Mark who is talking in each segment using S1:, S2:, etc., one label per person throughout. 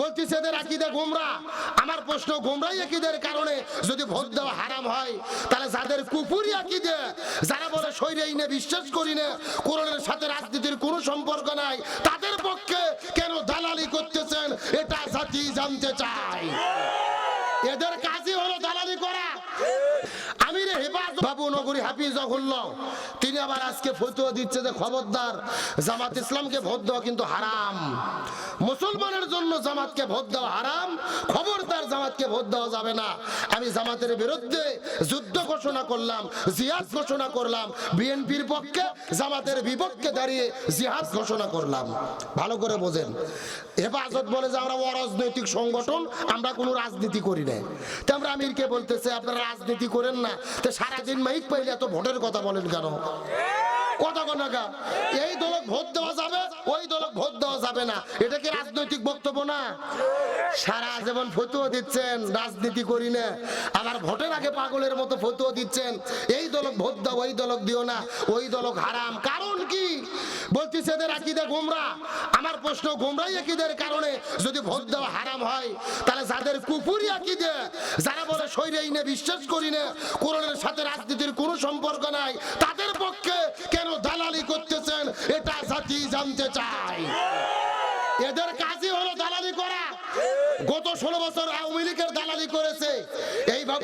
S1: বলতিস এদের আকিদে গোমরা। আমার প্রশ্ন, গোমরাই আকিদের কারণে যদি ভোট দেওয়া হারাম হয়, তাহলে যাদের কুপুরি আকিদে, যারা বলে শরীরে ইনে বিশ্বাস করি না, কোরআনের সাথে রাজনীতির কোনো সম্পর্ক নাই, তাদের পক্ষে কেন দালালি করতেছেন, এটা জাতি জানতে চায়। এদের কাজই হলো হেফাজ বাবু নগরী তিনি আবার আজকে ফতুয়া দিচ্ছে যে খবরদার, জামাত ইসলামকে ভোট দেওয়া কিন্তু হারাম। মুসলমানের জন্য জামাতকে ভোট দেওয়া হারাম, খবরদার জামাতকে ভোট দেওয়া যাবে না। আমি জামাতের বিরুদ্ধে যুদ্ধ ঘোষণা করলাম, জিহাদ ঘোষণা করলাম, বিএনপির পক্ষে জামাতের বিপক্ষে দাঁড়িয়ে জিহাদ ঘোষণা করলাম। ভালো করে বোঝেন। হেফাজত বলে যে আমরা অরাজনৈতিক সংগঠন, আমরা কোনো রাজনীতি করি না তো আমরা আমিরকে বলতেছে, আপনারা রাজনীতি করেন না। তো সারাদিন মাইক পাইলে এত ভোটের কথা বলেন কেন? কথা এই দলক ভোট দেওয়া যাবে, ওই দলক ভোট দেওয়া যাবে না। এটা কি রাজনৈতিক বক্তব্য না? সারা জীবন ফতুয়া দিচ্ছেন, রাজনীতি করি না। আবার ভোটের আগে পাগলের মতো ফতুয়া দিচ্ছেন। এই দলক ভোট দাও, ওই দলক দিও না। ওই দলক হারাম। কারণ কি? বলতিস এদের আকিদে গোমরা। আমার প্রশ্ন, গোমরাই আকিদের কারণে যদি ভোট দেওয়া হারাম হয়, তাহলে যাদের কুপুরি আকিদে, যারা বলে শরীরে বিশ্বাস করি না, কোরআনের সাথে রাজনীতির কোনো সম্পর্ক নাই, তাদের পক্ষে কেন দালালি করতেছেন? এটা জাতি জানতে চাই এদের কাজই হলো দালালি করা। গত ষোলো বছর আওয়ামী লীগের দালালি করেছে।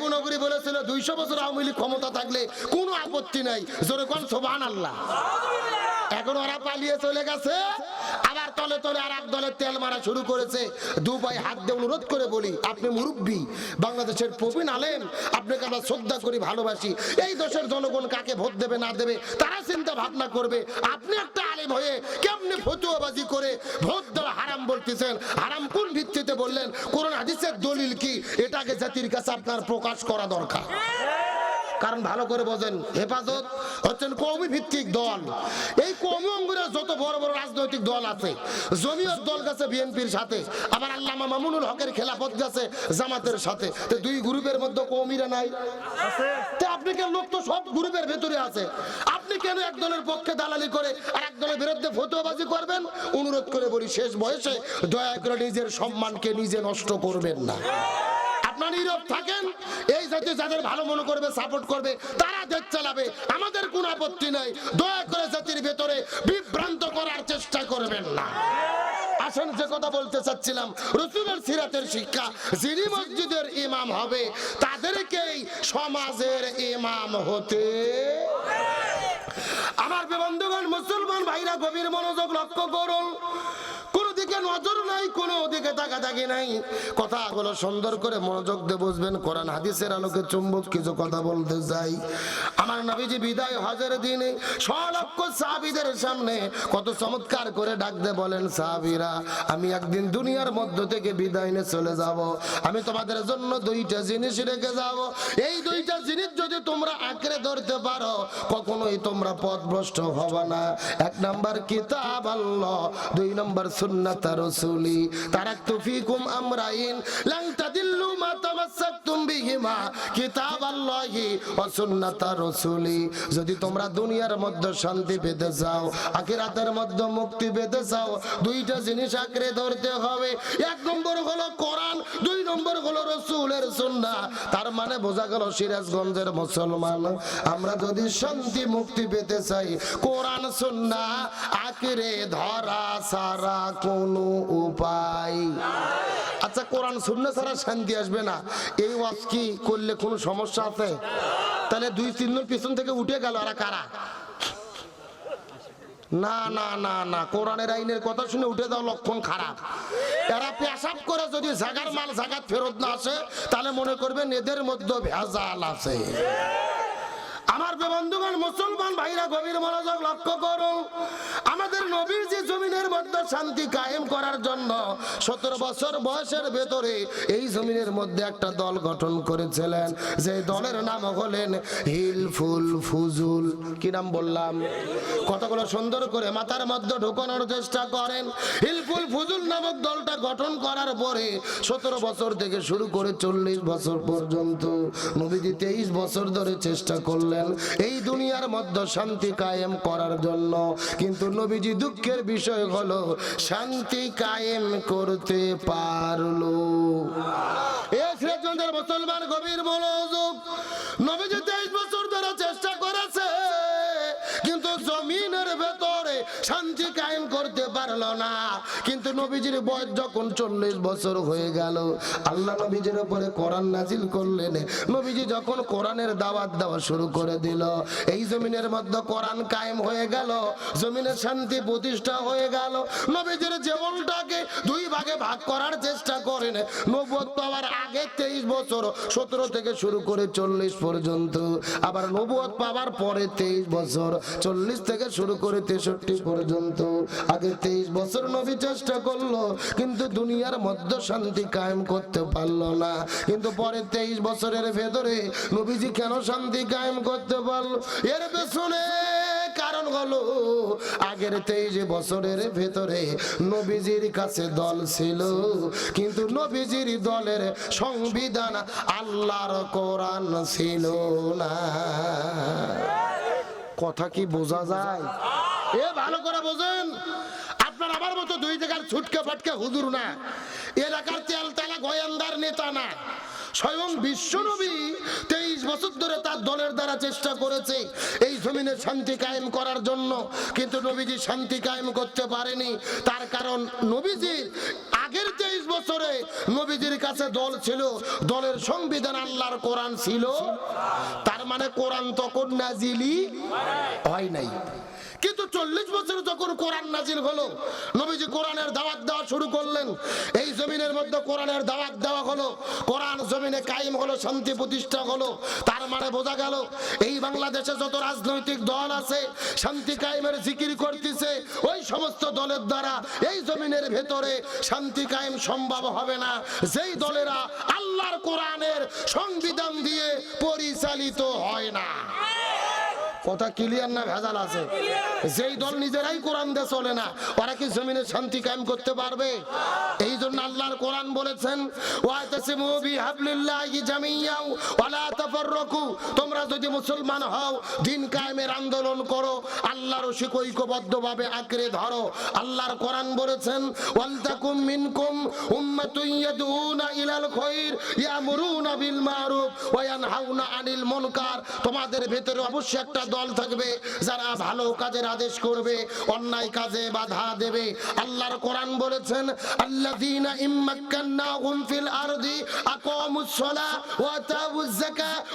S1: এই বলেছিল, দুইশো বছর আওয়ামী লীগ ক্ষমতা থাকলে কোনো আপত্তি নাই। জোরে কোন সোবান আল্লাহ এখন ওরা পালিয়ে চলে গেছে। আবার তলে তলে আর এক দলের তেল মারা শুরু করেছে। দু ভাই হাত দিয়ে অনুরোধ করে বলি, আপনি মুরব্বী, বাংলাদেশের প্রবীণ আলেম, আপনাকে আমরা শ্রদ্ধা করি, ভালোবাসি। এই দেশের জনগণ কাকে ভোট দেবে, না দেবে, তারা চিন্তা ভাবনা করবে। আপনি একটা আলেম হয়ে কেমনে ফতুয়াবাজি করে ভোট দেওয়া হারাম বলতেছেন? হারাম কোন ভিত্তিতে বললেন? কোরআন, হাদিসের দলিল কি? এটাকে জাতির কাছে আপনার প্রকাশ করা দরকার। কারণ ভালো করে বোঝেন, হেফাজত হচ্ছেন কৌমি ভিত্তিক দল। এই কৌমি অঙ্গুরে যত বড় বড় রাজনৈতিক দল আছে, জমিয়ত দল গেছে বিএনপির সাথে, আবার আল্লামা মামুনুল হকের খেলাফত গেছে জামাতের সাথে। তো দুই গ্রুপের মধ্যে কৌমিরা নাই। তো আপনি কেন লোক তো সব গ্রুপের ভেতরে আছে? আপনি কেন এক দলের পক্ষে দালালি করে আর এক দলের বিরুদ্ধে ফতুয়াবাজি করবেন? অনুরোধ করে বলি, শেষ বয়সে দয়া করে নিজের সম্মানকে নিজে নষ্ট করবেন না। আপনার নীরব থাকেন, এই জাতীয় যাদের ভালো মনে করবে সাপোর্ট করবে, তারা দেশ চালাবে। আমাদের কোনো আপত্তি নাই। দয়া করে জাতির ভেতরে বিভ্রান্ত করার চেষ্টা করবেন না। আসেন, যে কথা বলতে চাচ্ছিলাম, রসুলের সিরাতের শিক্ষা, যিনি মসজিদের ইমাম হবে, তাদেরকেই সমাজের ইমাম হতে আমার বন্ধুগণ, মুসলমান ভাইরা, গভীর মনোযোগ লক্ষ্য করুন। দিকে নজর নাই, কোনো দিকে তাকাতাকি নাই। কথাগুলো সুন্দর করে মনোযোগ দিয়ে বুঝবেন, কোরআন হাদিসের আলোকে চুম্বক কিছু কথা বলতে যাই আমার নবীজি বিদায় হজের দিনে সলক্ষ সাহাবীদের সামনে কত চমৎকার করে ডাকতে বলেন, সাহাবীরা, আমি একদিন দুনিয়ার মধ্য থেকে বিদায় নিয়ে চলে যাব। আমি তোমাদের জন্য দুইটা জিনিস রেখে যাব। এই দুইটা জিনিস যদি তোমরা আঁকড়ে ধরতে পারো, কখনোই তোমরা পথভ্রষ্ট হবে না। এক নাম্বার কিতাব আল্লাহ, দুই নাম্বার সুন্নাত রাসূলি তারাকতু ফিকুম আমরাইন মা বিহিমা সুন্নাত রাসূলি যদি তোমরা দুনিয়ার মধ্যে শান্তি পেতে চাও, আখিরাতের মধ্যে মুক্তি পেতে চাও, দুইটা জিনিস আঁকড়ে ধরতে হবে। এক নম্বর হলো কোরআন, দুই নম্বর হলো রসুলের সুন্নাহ। তার মানে বোঝা গেল সিরাজগঞ্জের মুসলমান। আমরা যদি শান্তি মুক্তি পেতে চাই, কোরআন সুন্না আঁকড়ে ধরা সারা কোনো উপায়। আচ্ছা কোরআন সুন্না ছাড়া শান্তি আসবে না। এই ওয়াজ কি করলে কোনো সমস্যা আছে? তাহলে দুই তিনজন পিছন থেকে উঠে গেল আর কারা? না না না না, কোরআনের আইনের কথা শুনে উঠে দাও লক্ষণ খারাপ। এরা পেশাব করে যদি জাগার মাল জাগাত ফেরত না আসে, তাহলে মনে করবেন এদের মধ্যে ভেজাল আছে। আমার বন্ধুগণ মুসলমান ভাইরা গভীর মনোযোগ লক্ষ্য করুন, আমাদের নবীর যে জমিনের মধ্যে শান্তি কায়েম করার জন্য সতেরো বছর বয়সের ভেতরে এই জমিনের মধ্যে একটা দল গঠন করেছিলেন। যে দলের নাম হলেন হিলফুল ফুজুল। কি নাম বললাম? কতগুলো সুন্দর করে মাথার মধ্যে ঢুকানোর চেষ্টা করেন। হিলফুল ফুজুল নামক দলটা গঠন করার পরে সতেরো বছর থেকে শুরু করে চল্লিশ বছর পর্যন্ত নবীজি তেইশ বছর ধরে চেষ্টা করলেন করলেন। এই দুনিয়ার মধ্যে শান্তি কায়েম করার জন্য। কিন্তু নবীজি দুঃখের বিষয় হলো, শান্তি কায়েম করতে পারল। এ মুসলমান গভীর মনোযোগ। নবীজি তেইশ বছর ধরে চেষ্টা করেছে, কিন্তু ভেতরে শান্তি কায়েম করতে পারল না। কিন্তু নবীজির বয়স যখন চল্লিশ বছর হয়ে গেল, আল্লাহ নবীজির উপরে কোরআন নাজিল করলেন। নবীজি যখন কোরআনের দাওয়াত দেওয়া শুরু করে দিল, এই জমিনের মধ্যে কোরআন কায়েম হয়ে গেল, জমিনের শান্তি প্রতিষ্ঠা হয়ে গেল। নবীজির জীবনটাকে দুই ভাগে ভাগ করার চেষ্টা করেন নবুয়ত পাওয়ার আগে তেইশ বছর, সতেরো থেকে শুরু করে চল্লিশ পর্যন্ত। আবার নবুয়ত পাওয়ার পরে তেইশ বছর, চল্লিশ থেকে শুরু করে তেষট্টি পর্যন্ত। আগে তেইশ বছর নবী চেষ্টা করল, কিন্তু দুনিয়ার মধ্যে শান্তি কায়েম করতে পারল না। কিন্তু পরে তেইশ বছরের ভেতরে নবীজি কেন শান্তি কায়েম করতে পারল? এর পেছনে কারণ হলো, আগের তেইশ বছরের ভেতরে নবীজির কাছে দল ছিল। কিন্তু নবীজির দলের সংবিধান আল্লাহর কোরআন ছিল না। কথা কি বোঝা যায়? এ ভালো করে বোঝেন। আপনার আমার মতো দুই জায়গার ছুটকে ফাটকে হুজুর না। এলাকার তেল তেলা গোয়েন্দার নেতা না। স্বয়ং বিশ্বনবী তেইশ বছর ধরে তার দলের দ্বারা চেষ্টা করেছে এই জমিনে শান্তি কায়েম করার জন্য। কিন্তু নবীজি শান্তি কায়েম করতে পারেনি। তার কারণ নবীজির আগের তেইশ বছরে নবীজির কাছে দল ছিল। দলের সংবিধান আল্লাহর কোরআন ছিল। তার মানে কোরআন তখন নাজিলি হয় নাই। কিন্তু চল্লিশ বছর যখন কোরআন নাজিল হলো, নবীজি কোরআনের দাওয়াত দেওয়া শুরু করলেন। এই জমিনের মধ্যে কোরআনের দাওয়াত দেওয়া হলো। কোরআন জমিনে কায়েম হলো, শান্তি প্রতিষ্ঠা হলো। তার মানে বোঝা গেল, এই বাংলাদেশে যত রাজনৈতিক দল আছে, শান্তি কায়েমের জিকির করতেছে, ওই সমস্ত দলের দ্বারা এই জমিনের ভেতরে শান্তি কায়েম সম্ভব হবে না। যেই দলেরা আল্লাহর কোরআনের সংবিধান দিয়ে পরিচালিত হয় না। কথা ক্লিয়ার না ভেজাল আছে? যেই দল নিজেরাই কোরআন দিয়ে চলে না, ওরা কি জমিনে শান্তি কায়েম করতে পারবে? এই জন্য আল্লাহর কোরআন বলেছেন তোমরা যদি মুসলমান হও, দিন কায়েমের আন্দোলন করো, আল্লাহর রশিক ঐক্যবদ্ধভাবে আঁকড়ে ধরো। আল্লাহর কোরআন বলেছেন, ওয়ালতাকুম মিনকুম উম্মাতুন ইলাল খায়র ইয়ামুরুনা বিল মারুফ ওয়া আনিল মুনকার। তোমাদের ভেতরে অবশ্যই একটা দল থাকবে, যারা ভালো কাজের আদেশ করবে, অন্যায় কাজে বাধা দেবে। আল্লাহর কোরআন বলেছেন, আল্লাযীনা ফিল আরদি আকামুস সালাহ ওয়া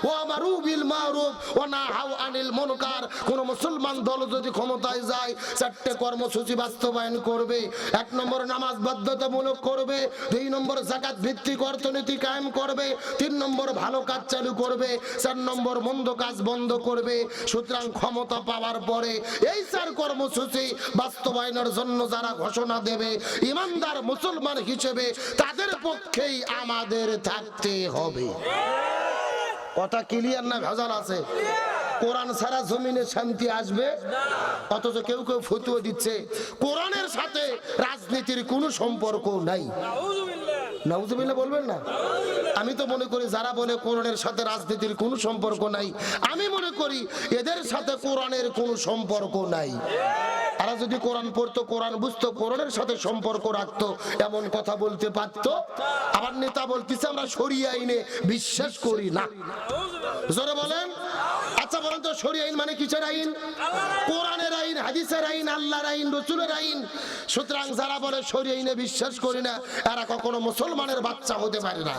S1: ওয়া বিল মারুফ ওয়া নাহাউ আনিল মুনকার। কোন মুসলমান দল যদি ক্ষমতায় যায়, চারটে কর্মসূচি বাস্তবায়ন করবে, এক নম্বর নামাজ বাধ্যতামূলক করবে, দুই নম্বর জাকাত ভিত্তিক অর্থনীতি কায়েম করবে, তিন নম্বর ভালো কাজ চালু করবে, চার নম্বর মন্দ কাজ বন্ধ করবে। সুতরাং ক্ষমতা পাওয়ার পরে এই চার কর্মসূচি বাস্তবায়নের জন্য যারা ঘোষণা দেবে, ইমানদার মুসলমান হিসেবে তাদের পক্ষেই আমাদের থাকতে হবে। কথা ক্লিয়ার না ভেজাল আছে? কোরআন ছাড়া জমিনে শান্তি আসবে? অথচ কেউ কেউ ফতুয়া দিচ্ছে। কোরআনের সাথে রাজনীতির কোনো সম্পর্ক নাই। নাউজুবিল্লাহ বলবেন না? আমি তো মনে করি যারা বলে কোরআনের সাথে রাজনীতির কোনো সম্পর্ক নাই, আমি মনে করি এদের সাথে কোরআনের কোনো সম্পর্ক নাই। তারা যদি কোরআন পড়তো, কোরআন বুঝতো, কোরআনের সাথে সম্পর্ক রাখতো, এমন কথা বলতে পারতো। আবার নেতা বলতেছে, আমরা সরিয়ে আইনে বিশ্বাস করি না। জোরে বলেন। আচ্ছা বলেন তো শরীয় আইন মানে কিসের আইন? কোরআনের আইন হাদিসের আইন আল্লাহর আইন রসুলের আইন। সুতরাং যারা বলে শরীয় আইনে বিশ্বাস করি না এরা কখনো মুসলমানের বাচ্চা হতে পারে না।